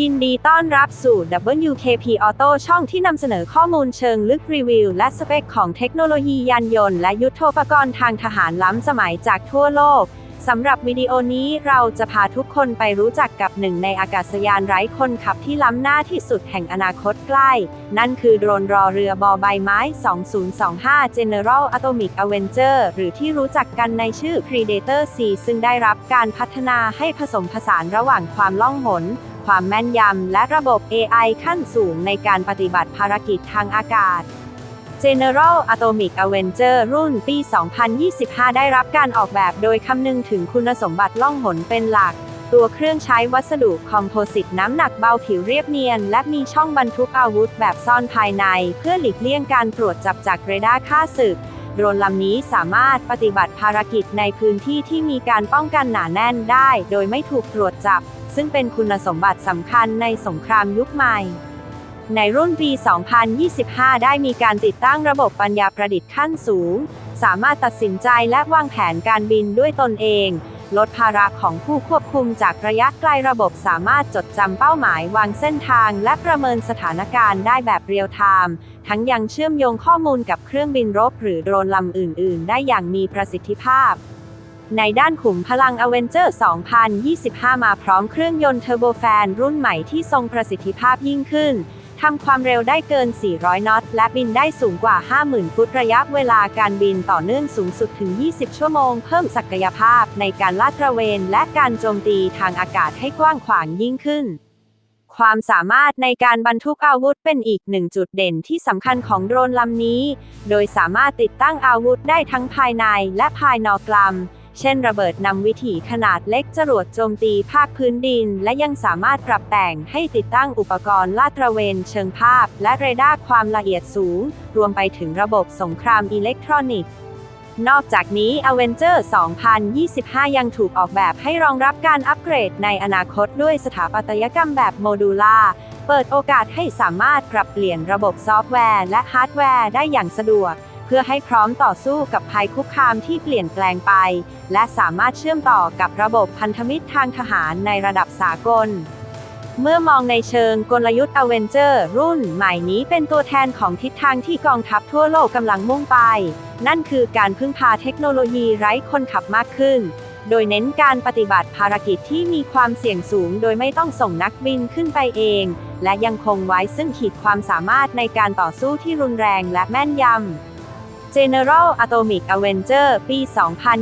ยินดีต้อนรับสู่ WKP Auto ช่องที่นำเสนอข้อมูลเชิงลึกรีวิว และสเปคของเทคโนโลยียานยนต์และยุทโธปกรณ์ทางทหารล้ำสมัยจากทั่วโลก สำหรับวิดีโอนี้เราจะพาทุกคนไปรู้จักกับหนึ่งในอากาศยานไร้คนขับที่ล้ำหน้าที่สุดแห่งอนาคตใกล้ นั่นคือโดรนรอเรือบอใบไม้ 2025 General Atomic Avenger หรือที่รู้จักกันในชื่อ Predator C ซึ่งได้รับการพัฒนาให้ผสมผสานระหว่างความล่องหน ความแม่นยำ และระบบ AI ขั้นสูงในการปฏิบัติภารกิจทางอากาศ General Atomic Avenger รุ่นปี 2025 ได้รับการออกแบบโดยคำนึงถึงคุณสมบัติล่องหนเป็นหลัก ตัวเครื่องใช้วัสดุคอมโพสิตน้ำหนักเบาผิวเรียบเนียน และมีช่องบรรทุกอาวุธแบบซ่อนภายใน เพื่อหลีกเลี่ยงการตรวจจับจากเรดาร์ค่าศึกโดรนลำนี้สามารถปฏิบัติภารกิจในพื้นที่ที่มีการป้องกันหนาแน่นได้ โดยไม่ถูกตรวจจับ ซึ่งเป็นคุณสมบัติสำคัญในสงครามยุคใหม่ ในรุ่นปี 2025 ได้มีการติดตั้งระบบปัญญาประดิษฐ์ขั้นสูง สามารถตัดสินใจและวางแผนการบินด้วยตนเอง ลดภาระของผู้ควบคุมจากระยะไกลระบบสามารถจดจำเป้าหมายวางเส้นทาง และประเมินสถานการณ์ได้แบบเรียลไทม์ทั้งยังเชื่อมโยงข้อมูลกับเครื่องบินรบหรือโดรนลำอื่น ๆ ได้อย่างมีประสิทธิภาพ ในด้านขุมพลัง Avenger 2025 มาพร้อมเครื่องยนต์เทอร์โบแฟนรุ่นใหม่ที่ทรงประสิทธิภาพยิ่งขึ้นทำความเร็วได้เกิน 400 นอต และบินได้สูงกว่า 50,000 ฟุต ระยะเวลาการบินต่อเนื่องสูงสุดถึง 20 ชั่วโมง เพิ่มศักยภาพในการลาดตระเวน และการโจมตีทางอากาศให้กว้างขวางยิ่งขึ้น ความสามารถในการบรรทุกอาวุธเป็นอีกหนึ่งจุดเด่นที่สำคัญของโดรนลำนี้ โดยสามารถติดตั้งอาวุธได้ทั้งภายในและภายนอกลำ เช่นระเบิดนำวิถีขนาดเล็กจรวดโจมตีภาคพื้นดิน และยังสามารถปรับแต่งให้ติดตั้งอุปกรณ์ลาดตระเวนเชิงภาพ และเรดาร์ความละเอียดสูง รวมไปถึงระบบสงครามอิเล็กทรอนิกส์นอกจากนี้ Avenger 2025 ยังถูกออกแบบให้รองรับการอัปเกรดในอนาคตด้วยสถาปัตยกรรมแบบโมดูล่า เปิดโอกาสให้สามารถปรับเปลี่ยนระบบซอฟต์แวร์และฮาร์ดแวร์ได้อย่างสะดวก พื่อให้พร้อมต่อสู้กับภัยคุกคามที่เปลี่ยนแปลงไป และสามารถเชื่อมต่อกับระบบพันธมิตรทางทหารในระดับสากล เมื่อมองในเชิงกลยุทธ์ Avenger รุ่นใหม่นี้เป็นตัวแทนของทิศทางที่กองทัพทั่วโลกกำลังมุ่งไป นั่นคือการพึ่งพาเทคโนโลยีไร้คนขับมากขึ้นโดยเน้นการปฏิบัติภารกิจที่มีความเสี่ยงสูง โดยไม่ต้องส่งนักบินขึ้นไปเอง และยังคงไว้ซึ่งขีดความสามารถในการต่อสู้ที่รุนแรงและแม่นยำ General Atomic Avenger ปี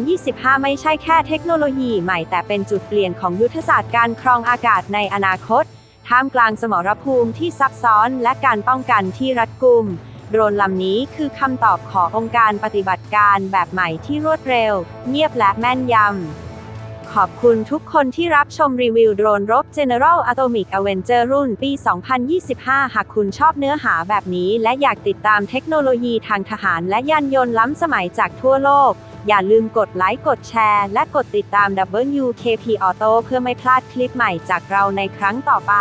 2025 ไม่ใช่แค่เทคโนโลยีใหม่แต่เป็นจุดเปลี่ยนของยุทธศาสตร์การครองอากาศในอนาคต ท่ามกลางสมรภูมิที่ซับซ้อนและการป้องกันที่รัดกุม โดรนลำนี้คือคำตอบขององค์การปฏิบัติการแบบใหม่ที่รวดเร็ว เงียบและแม่นยำ ขอบคุณทุกคนที่รับชมรีวิวโดรนรบ General Atomic Avenger รุ่นปี 2025 หากคุณชอบเนื้อหาแบบนี้และอยากติดตามเทคโนโลยีทางทหารและยานยนต์ล้ำสมัยจากทั่วโลก อย่าลืมกดไลค์กดแชร์ และกดติดตาม WKP Auto เพื่อไม่พลาดคลิปใหม่จากเราในครั้งต่อไป